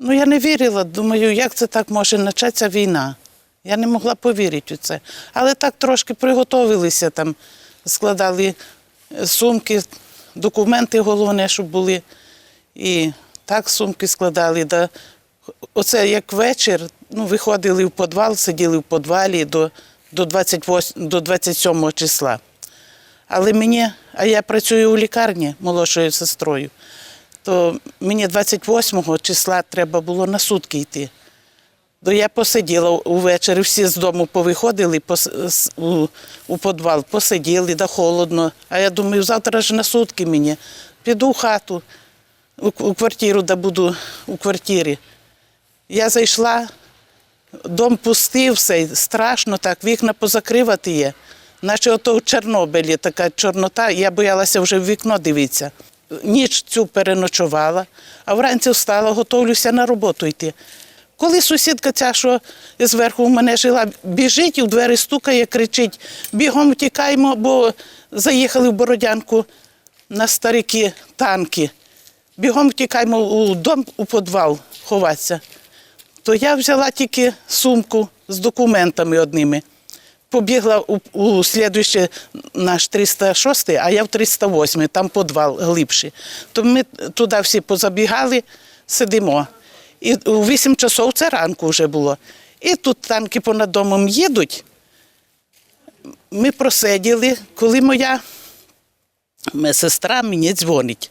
Ну, я не вірила, думаю, як це так може початися війна. Я не могла повірити у це. Але так трошки приготовилися, там, складали е, сумки, документи головне, щоб були. І так сумки складали. Да. Оце як вечір, ну, виходили в підвал, сиділи в підвалі до, до, 28, до 27 числа. Але мені, а я працюю у лікарні молодшою сестрою, то мені 28 числа треба було на сутки йти. То я посиділа увечері, всі з дому повиходили у, у підвал, посиділи, да холодно. А я думаю, завтра ж на сутки мені. Піду в хату, у, квартиру, да буду у квартирі. Я зайшла, дом пустив, все, страшно так, вікна позакривати є. Наче ото в Чорнобилі така чорнота, я боялася вже в вікно дивитися. Ніч цю переночувала, а вранці встала, готовлюся на роботу йти. Коли сусідка ця, що зверху у мене жила, біжить і в двері стукає, кричить, бігом втікаємо, бо заїхали в Бородянку на старики танки. Бігом втікаємо у дом, у підвал ховатися то я взяла тільки сумку з документами одними. Побігла у, у слідуючий наш 306, а я в 308, там підвал глибший. То ми туди всі позабігали, сидимо. І у 8 часов це ранку вже було. І тут танки понад домом їдуть. Ми просиділи, коли моя сестра мені дзвонить.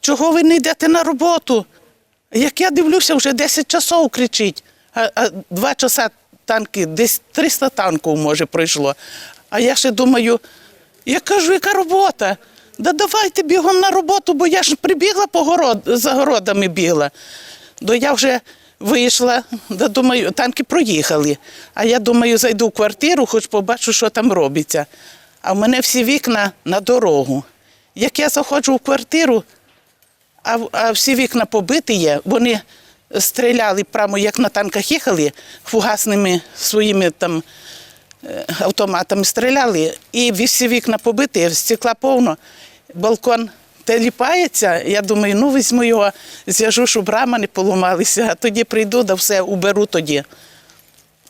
Чого ви не йдете на роботу? Як я дивлюся, вже 10 часов кричить, а, а 2 часа танки, десь 300 танків, може, пройшло. А я ще думаю, я кажу, яка робота? Да давайте бігом на роботу, бо я ж прибігла по город, за городами бігла. То я вже вийшла, да думаю, танки проїхали. А я думаю, зайду в квартиру, хоч побачу, що там робиться. А в мене всі вікна на дорогу. Як я заходжу в квартиру, а, а всі вікна побиті є. Вони стріляли прямо, як на танках їхали, фугасними своїми там е, автоматами стріляли. І всі вікна побиті, стекла повно, балкон теліпається. Я думаю, ну візьму його, зв'яжу, щоб рама не поламалися, а тоді прийду, да все уберу тоді,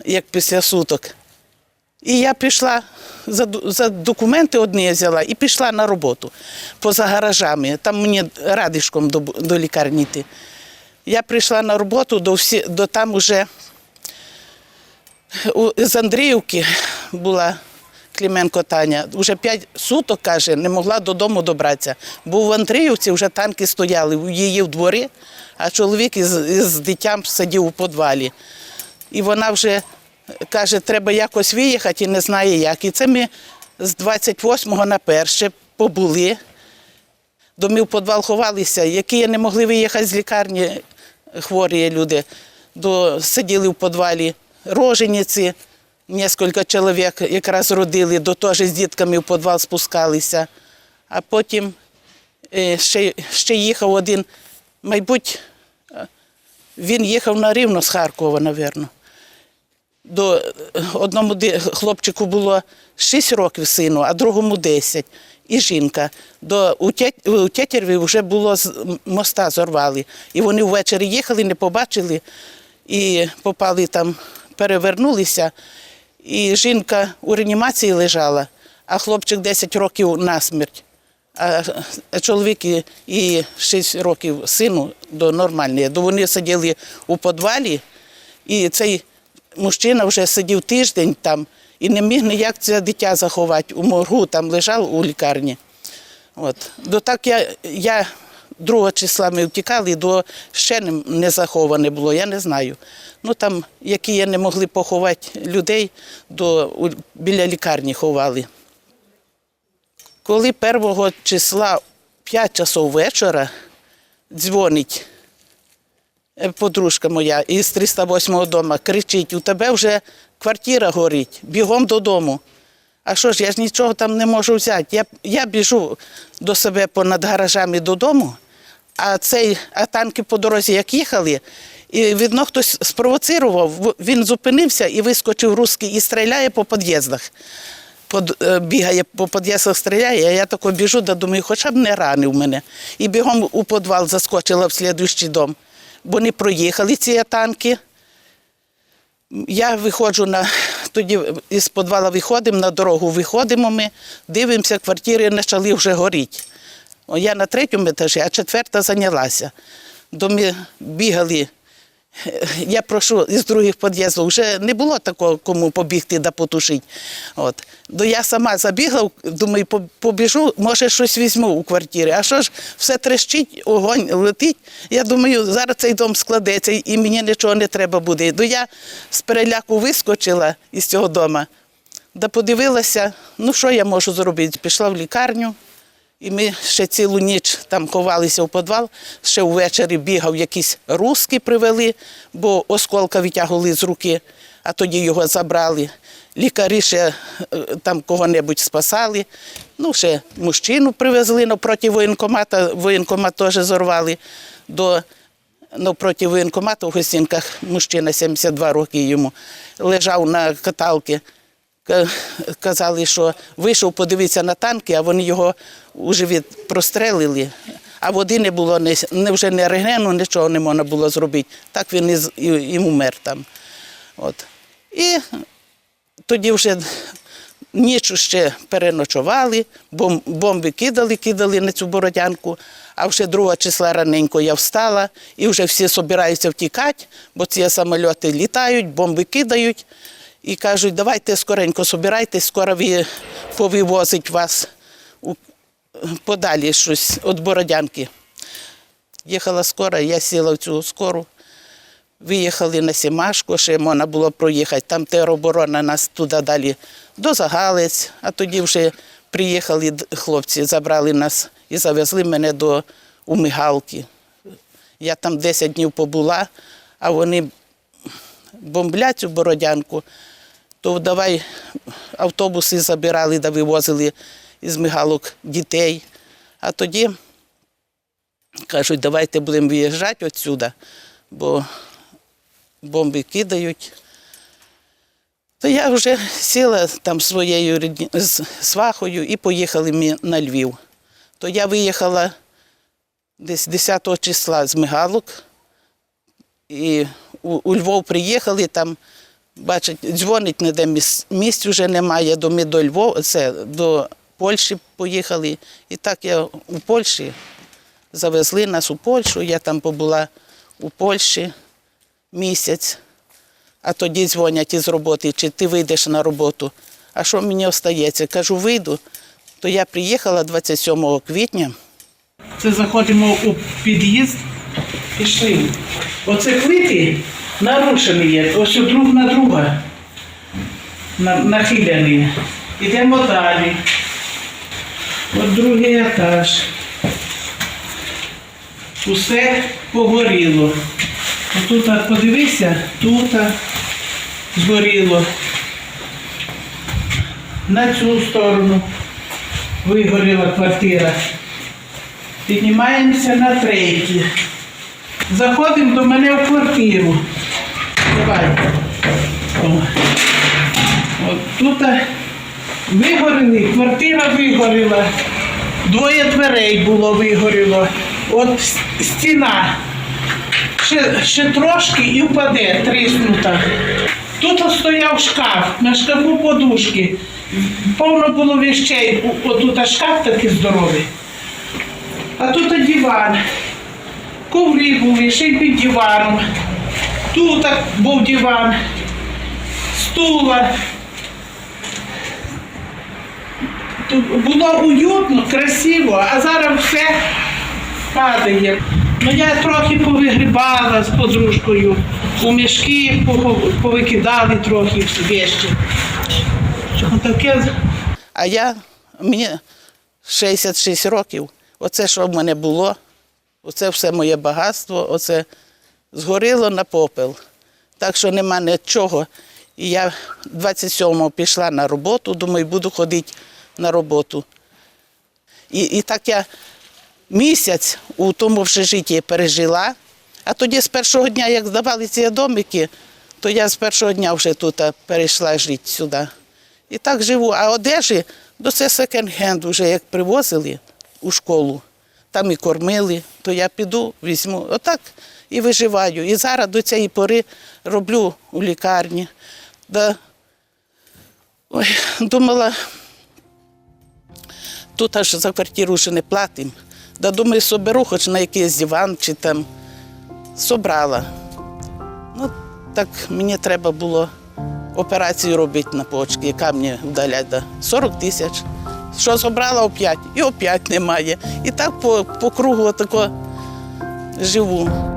як після суток. І я пішла за, за документи одні я взяла і пішла на роботу поза гаражами. Там мені радишком до, до лікарні йти. Я прийшла на роботу до, всі, до там уже з Андріївки була Клименко Таня. Уже п'ять суток, каже, не могла додому добратися. Бо в Андріївці вже танки стояли у її в дворі, а чоловік із, із дитям сидів у підвалі. І вона вже каже, треба якось виїхати і не знає як. І це ми з 28-го на перше побули. До ми в підвал ховалися, які не могли виїхати з лікарні хворі люди. До, сиділи в підвалі рожениці, кілька чоловік якраз родили, до теж з дітками в підвал спускалися. А потім е, ще, ще їхав один, мабуть, е, він їхав на рівно з Харкова, напевно. До е, одному хлопчику було 6 років сину, а другому 10. І жінка. До, у, Тетєрві вже було з моста зорвали. І вони ввечері їхали, не побачили і попали там, перевернулися. І жінка у реанімації лежала, а хлопчик 10 років насмерть. А чоловік і- і 6 років сину до нормальної. Вони сиділи у підвалі, і цей мужчина вже сидів тиждень там і не міг ніяк це дитя заховати. У моргу там лежав у лікарні. От. До так я, я 2 числа ми втікали, до ще не, не заховане було, я не знаю. Ну там, які я не могли поховати людей, до, у- біля лікарні ховали. Коли 1 числа 5 часов вечора дзвонить подружка моя із 308 дому, кричить, у тебе вже квартира горить, бігом додому. А що ж, я ж нічого там не можу взяти. Я, я біжу до себе понад гаражами додому, а цей, а танки по дорозі як їхали, і видно, хтось спровоцирував, він зупинився і вискочив русський і стріляє по під'їздах. Под, е, бігає по під'їздах, стріляє, а я тако біжу, да думаю, хоча б не ранив мене. І бігом у підвал заскочила в слідуючий дом. Вони проїхали ці танки. Я виходжу на тоді із підвала виходимо, на дорогу виходимо ми, дивимося, квартири почали вже горіти. Я на третьому етажі, а четверта зайнялася. До ми бігали. Я прошу із других під'їздів, вже не було такого, кому побігти да потушити. От. До я сама забігла, думаю, побіжу, може щось візьму у квартирі. А що ж, все трещить, огонь летить. Я думаю, зараз цей дом складеться і мені нічого не треба буде. До я з переляку вискочила із цього дому, да подивилася, ну що я можу зробити? Пішла в лікарню. І ми ще цілу ніч там ховалися в підвал, ще ввечері бігав якісь руски привели, бо осколка витягували з руки, а тоді його забрали. Лікарі ще е, там кого-небудь спасали. Ну, ще мужчину привезли напроти воєнкомата, воєнкомат теж зорвали. До навпроти воєнкомату в гостинках мужчина 72 роки йому лежав на каталці. Ка- Казали, що вийшов подивитися на танки, а вони його живіт прострелили. А води не було, не, вже не рентгену, нічого не можна було зробити. Так він і, і, умер там. От. І тоді вже ніч ще переночували, бом- бомби кидали, кидали на цю бородянку. А вже 2 числа раненько я встала і вже всі збираються втікати, бо ці самольоти літають, бомби кидають. І кажуть, давайте скоренько собирайтесь, скоро повивозить вас подалі щось від Бородянки. Їхала скоро, я сіла в цю скору. Виїхали на Сімашку, ще можна було проїхати. Там тероборона нас туди далі до Загалець, а тоді вже приїхали хлопці, забрали нас і завезли мене до у Мигалки. Я там 10 днів побула, а вони бомблять цю бородянку, то давай автобуси забирали да вивозили із Мигалок дітей. А тоді кажуть, давайте будемо виїжджати відсюди, бо бомби кидають. То я вже сіла там своєю з свахою і поїхали ми на Львів. То я виїхала десь 10 числа з Мигалок. І у, у Львов приїхали, там, бачать, дзвонить ніде місць, місць вже немає, до ми до Львова, це, до Польщі поїхали. І так я у Польщі завезли нас у Польщу, я там побула у Польщі місяць, а тоді дзвонять із роботи, чи ти вийдеш на роботу. А що мені остається? Кажу, вийду. То я приїхала 27 квітня. Це заходимо у під'їзд, пішли. Оце плити нарушені є, ось друг на друга на- нахилені. Йдемо далі. От другий етаж. Усе погоріло. Тут подивися, тут згоріло. На цю сторону вигоріла квартира. Піднімаємося на третій. Заходимо до мене в квартиру. Давай. О. От тут вигоріли, квартира вигоріла. Двоє дверей було вигоріло. От стіна. Ще, ще трошки і впаде, тріснута. Тут стояв шкаф, на шкафу подушки. Повно було вещей. Отут шкаф такий здоровий. А тут диван. Коврі були, ще й під диваном. Тут був диван, стула. Було уютно, красиво, а зараз все падає. Ну я трохи повигрібала з подружкою, у мішки повикидали трохи таке? А я, мені 66 років. Оце, що в мене було, оце все моє багатство, оце згоріло на попел. Так що нема нічого. І я 27-го пішла на роботу, думаю, буду ходити на роботу. І, і так я місяць у тому общежитті пережила, а тоді з першого дня, як здавали ці домики, то я з першого дня вже тут перейшла жити сюди. І так живу. А одежі до це секонд-хенд вже як привозили у школу, там і кормили, то я піду, візьму. Отак і виживаю. І зараз до цієї пори роблю у лікарні. Да. Ой, думала, тут аж за квартиру вже не платимо. Да думаю, соберу хоч на якийсь диван чи там. Собрала. Ну, так мені треба було операцію робити на почки, яка мені вдаляє да, 40 тисяч. Що зібрала оп'ять, і оп'ять немає. І так по, по кругу отако живу.